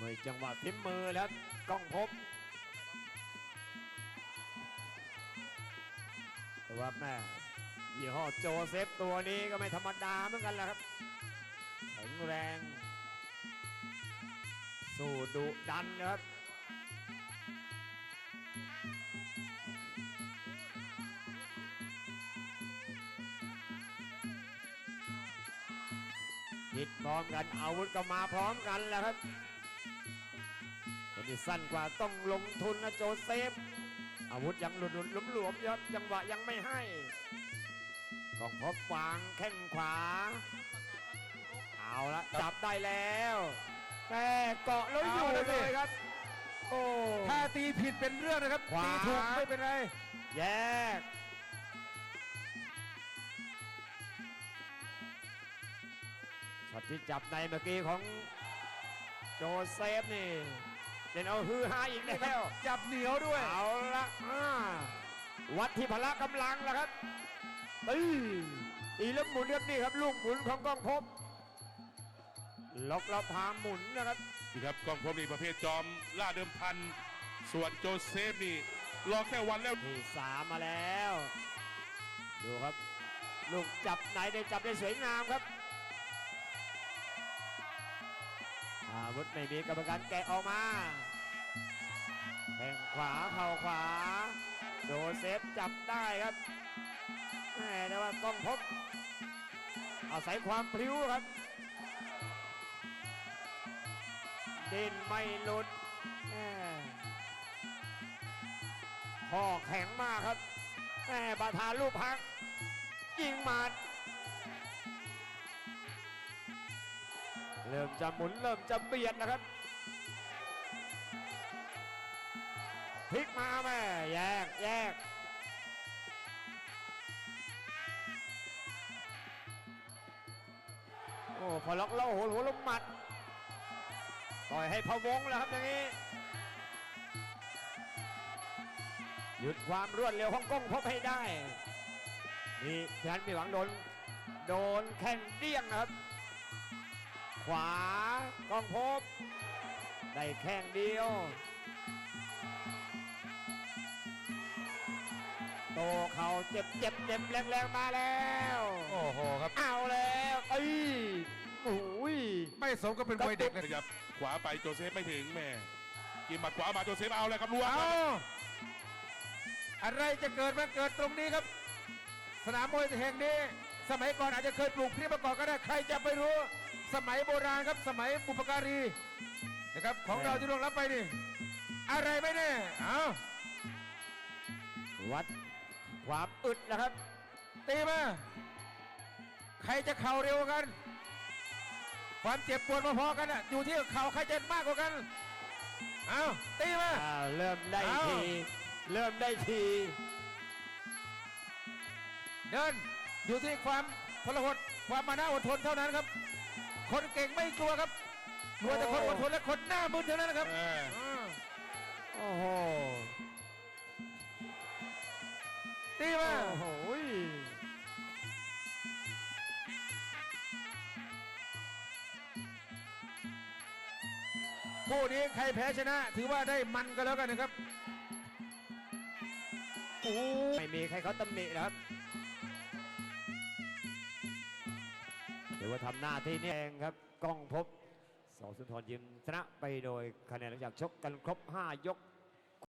มวยจังหวะพิมพ์มือแล้วกล้องพบแต่ว่าแม่ยี่ห้อโจเซฟตัวนี้ก็ไม่ธรรมดาเหมือนกันแหละครับแข็งแรง สู้ดุดันนะครับผิดพร้อมกันอาวุธก็มาพร้อมกันแล้วครับ ที่สั้นกว่าต้องลงทุนนะโจเซฟ อาวุธยังหลุดหลุดหลวมๆครับจังหวะยังไม่ให้กองพบวางแข้งขวา เอาละจับได้แล้วแต่เกาะแล้วอยู่เอาละสิเลยครับ โอ้ถ้าตีผิดเป็นเรื่องนะครับขวาตีถูกไม่เป็นไร แยกช็อตที่จับในเมื่อกี้ของโจเซฟนี่ เล่นเอาฮือฮาอีกแล้ว จับเหนียวด้วย เอาละอ่าวัดที่พละกำลังแล้วครับตีตีแล้วหมุนครับนี่ครับ ลูกหมุนของกองพบล็อกแล้วพาหมุนนะครับนี่ครับกองพบนี่ประเภทจอมล่าเดิมพัน ส่วนโจเซฟนี่รอแค่วันแล้วที่สามมาแล้ว ดูครับ ลูกจับไหนได้จับได้สวยงามครับ อาวุธไม่มีกรรมการแกะออกมาแข้งขวาเข่าขวาโจเซฟจับได้ครับแหม่แต่ว่ากล้องพบอาศัยความพลิ้วครับดินไม่หลุดแหม่ข้อแข็งมากครับแหม่บาทาลูกพักยิงหมาด เริ่มจะหมุนเริ่มจะเบียดนะครับพลิกมาแม่แยกแยกโอ้พอล็อกเล่าโหนหัวลมหมัดปล่อยให้พะวงแล้วครับอย่างนี้หยุดความรวดเร็วของกล้องพบให้ได้นี่แทนมีหวังโดน โดนแข้งเดี้ยงนะครับ วากล้องพบ ได้แข้งเดียว โตเขาเจ็บเจ็บเจ็บแรงแรงๆมาแล้ว โอ้โหครับเอาแล้วเอ้ยโอ้ยไม่สมกับเป็นมวยเด็กนะขยับ ขวาไปโจเซฟไม่ถึงแม่กินหมัดขวามาโจเซฟเอาเลยครับล้วงเอาอะไรจะเกิดมาเกิดตรงนี้ครับ สนามมวยแห่งนี้ สมัยก่อนอาจจะเคยปลูกพริกมาก่อนก็ได้ใครจะไปรู้ สมัยโบราณครับสมัยบุปการีนะครับของเราที่ลงรับไปนี่อะไรไม่แน่เอาวัดความอึดนะครับตีมาใครจะเข่าเร็วกว่ากัน ความเจ็บปวดพอๆกันอะอยู่ที่เข่าใครจะมากกว่ากันเอาตีมาอ้าวเริ่มได้เอาทีเริ่มได้ทีเดินอยู่ที่ความทรหดความมานะอดทนเท่านั้นครับ คนเก่งไม่กลัวครับกลัวแต่คนอดทนและคนหน้ามึนเท่านั้นนะครับเอออ่าโอ้โหตีมาโอ้โหคู่นี้ใครแพ้ชนะ ถือว่าได้มันกันแล้วกันนะครับโอ้ไม่มีใครเขาตำหนินะครับ ว่าทำหน้าที่นี่เองครับกล้องพบสอสุนทรยิมชนะไปโดยคะแนนหลังจากชกกันครบ 5 ยก